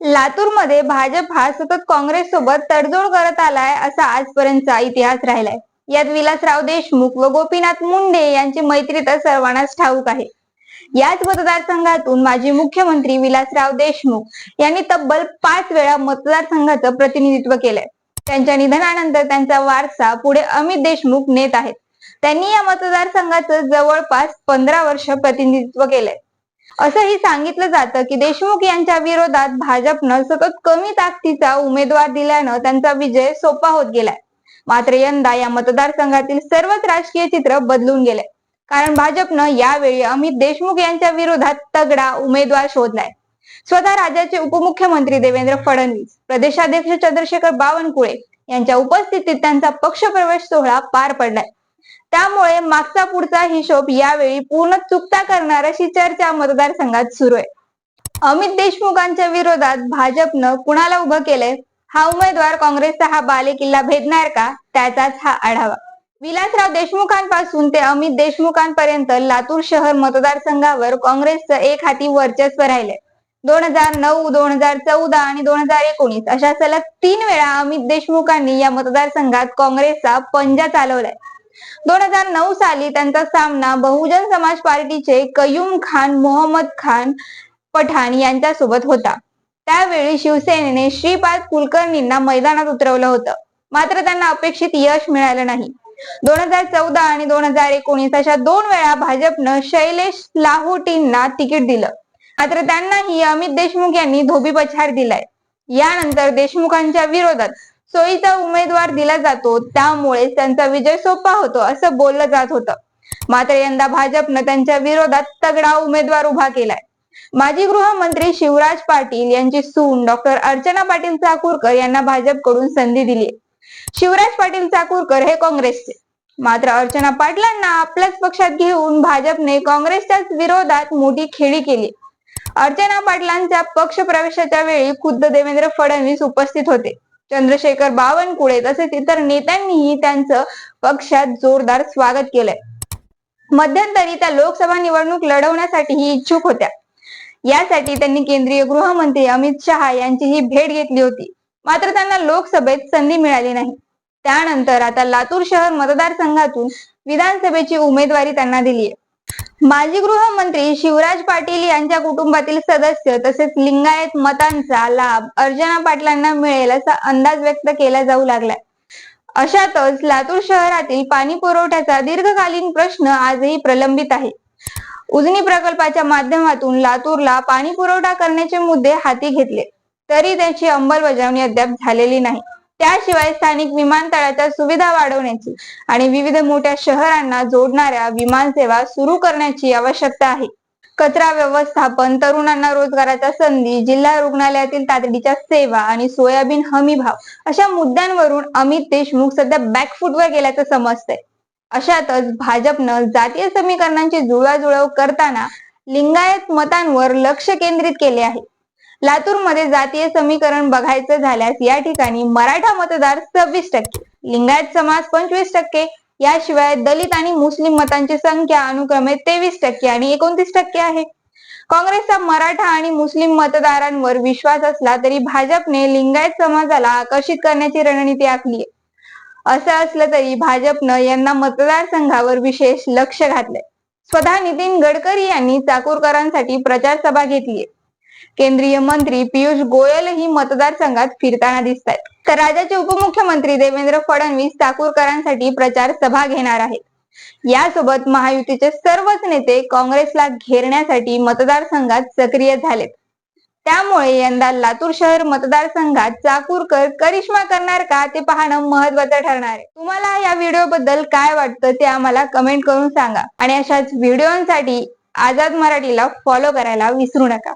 लातूरमध्ये भाजप हा सतत काँग्रेस सोबत तडजोड करत आलाय असा आजपर्यंतचा इतिहास राहिलाय. यात विलासराव देशमुख व गोपीनाथ मुंडे यांची मैत्री तर सर्वांनाच ठाऊक आहे. याच मतदारसंघातून माजी मुख्यमंत्री विलासराव देशमुख यांनी तब्बल पाच वेळा मतदारसंघाचं प्रतिनिधित्व केलंय. त्यांच्या निधनानंतर त्यांचा वारसा पुढे अमित देशमुख नेत आहेत. त्यांनी या मतदारसंघाचं जवळपास पंधरा वर्ष प्रतिनिधित्व केलंय. असंही सांगितलं जातं की देशमुख यांच्या विरोधात भाजपनं सतत कमी ताकदीचा उमेदवार दिल्यानं त्यांचा विजय सोपा होत गेलाय. मात्र यंदा या मतदारसंघातील सर्वच राजकीय चित्र बदलून गेले. कारण भाजपनं यावेळी अमित देशमुख यांच्या विरोधात तगडा उमेदवार शोधलाय. स्वतः राज्याचे उपमुख्यमंत्री देवेंद्र फडणवीस प्रदेशाध्यक्ष चंद्रशेखर बावनकुळे यांच्या उपस्थितीत त्यांचा पक्षप्रवेश सोहळा पार पडलाय. त्यामुळे मागचा पुढचा हिशोब यावेळी पूर्ण चुकता करणार अशी चर्चा मतदारसंघात सुरू आहे. अमित देशमुखांच्या विरोधात भाजपनं कुणाला उभं केलंय? हा उमेदवार काँग्रेसचा हा बालेकिल्ला भेदणार का? त्याचाच हा आढावा. विलासराव देशमुखांपासून ते अमित देशमुखांपर्यंत लातूर शहर मतदारसंघावर काँग्रेसचं एक हाती वर्चस्व राहिले दोन हजार नऊ दोन हजार चौदा आणि दोन हजार एकोणीस अशा सलग तीन वेळा अमित देशमुखांनी या मतदारसंघात काँग्रेसचा पंजा चालवलाय. दोन हजार नऊ साली त्यांचा सामना बहुजन समाज पार्टीचे कयूम खान मोहम्मद खान पठाण यांच्यासोबत होता. त्यावेळी शिवसेनेने श्रीपाद कुलकर्णींना मैदानात उतरवलं होतं. मात्र त्यांना अपेक्षित यश मिळालं नाही. दोन हजार चौदा आणि दोन हजार एकोणीस अशा दोन वेळा भाजपनं शैलेश लाहोटींना तिकीट दिलं. मात्र त्यांनाही अमित देशमुख यांनी धोबी पछाड दिलाय. यानंतर देशमुखांच्या विरोधात सोयीचा उमेदवार दिला जातो त्यामुळे त्यांचा विजय सोपा होतो असं बोललं जात होतं. मात्र यंदा भाजपनं त्यांच्या विरोधात तगडा उमेदवार उभा केलाय. माजी गृहमंत्री शिवराज पाटील यांची सून डॉक्टर अर्चना पाटील चाकूरकर यांना भाजपकडून संधी दिली शिवराज पाटील चाकूरकर हे काँग्रेसचे. मात्र अर्चना पाटलांना आपल्याच पक्षात घेऊन भाजपने काँग्रेसच्याच विरोधात मोठी खेळी केली. अर्चना पाटलांच्या पक्ष प्रवेशाच्या वेळी खुद्द देवेंद्र फडणवीस उपस्थित होते. चंद्रशेखर बावनकुळे तसेच इतर नेत्यांनीही त्यांचं पक्षात जोरदार स्वागत केलंय. मध्यंतरी त्या लोकसभा निवडणूक लढवण्यासाठीही इच्छुक होत्या. यासाठी त्यांनी केंद्रीय गृहमंत्री अमित शहा यांचीही भेट घेतली होती. मात्र त्यांना लोकसभेत संधी मिळाली नाही. त्यानंतर आता लातूर शहर मतदारसंघातून विधानसभेची उमेदवारी त्यांना दिली आहे माजी गृहमंत्री शिवराज पाटील यांच्या कुटुंबातील सदस्य तसेच लिंगायत मतांचा लाभ अर्चना पाटलांना मिळेल असा अंदाज व्यक्त केला जाऊ लागलाय अशातच लातूर शहरातील पाणी पुरवठ्याचा दीर्घकालीन प्रश्न आजही प्रलंबित आहे. उजनी प्रकल्पाच्या माध्यमातून लातूरला पाणी पुरवठा करण्याचे मुद्दे हाती घेतले. तरी त्याची अंमलबजावणी अद्याप झालेली नाही. त्याशिवाय स्थानिक विमानतळाच्या सुविधा वाढवण्याची आणि विविध मोठ्या शहरांना जोडणाऱ्या विमानसेवा सुरू करण्याची आवश्यकता आहे. कचरा व्यवस्थापन तरुणांना रोजगाराच्या संधी जिल्हा रुग्णालयातील तातडीच्या सेवा आणि सोयाबीन हमी भाव अशा मुद्द्यांवरून अमित देशमुख सध्या बॅकफुटवर गेल्याचं समजतंय. अशातच भाजपनं जातीय समीकरणांची जुळवाजुळव करताना लिंगायत मतांवर लक्ष केंद्रित केले आहे. लातूरमध्ये जातीय समीकरण बघायचं झाल्यास या ठिकाणी मराठा मतदार सव्वीस टक्के लिंगायत समाज पंचवीस टक्के याशिवाय दलित आणि मुस्लिम मतांची संख्या अनुक्रमे तेवीस टक्के आणि एकोणतीस टक्के आहे. काँग्रेसचा मराठा आणि मुस्लिम मतदारांवर विश्वास असला तरी भाजपने लिंगायत समाजाला आकर्षित करण्याची रणनीती आखली आहे. असं असलं तरी भाजपनं यांना मतदारसंघावर विशेष लक्ष घातलंय. स्वतः नितीन गडकरी यांनी चाकूरकरांसाठी प्रचार सभा घेतलीये केंद्रीय मंत्री पियुष गोयलही मतदारसंघात फिरताना दिसत आहेत तर राज्याचे उपमुख्यमंत्री देवेंद्र फडणवीस चाकूरकरांसाठी प्रचार सभा घेणार आहेत. यासोबत महायुतीचे सर्वच नेते काँग्रेसला घेरण्यासाठी मतदारसंघात सक्रिय झालेत. त्यामुळे यंदा लातूर शहर मतदारसंघात चाकूरकर करिश्मा करणार का ते पाहणं महत्वाचं ठरणार आहे. तुम्हाला या व्हिडिओ बद्दल काय वाटतं ते आम्हाला कमेंट करून सांगा. आणि अशाच व्हिडिओसाठी आझाद मराठीला फॉलो करायला विसरू नका.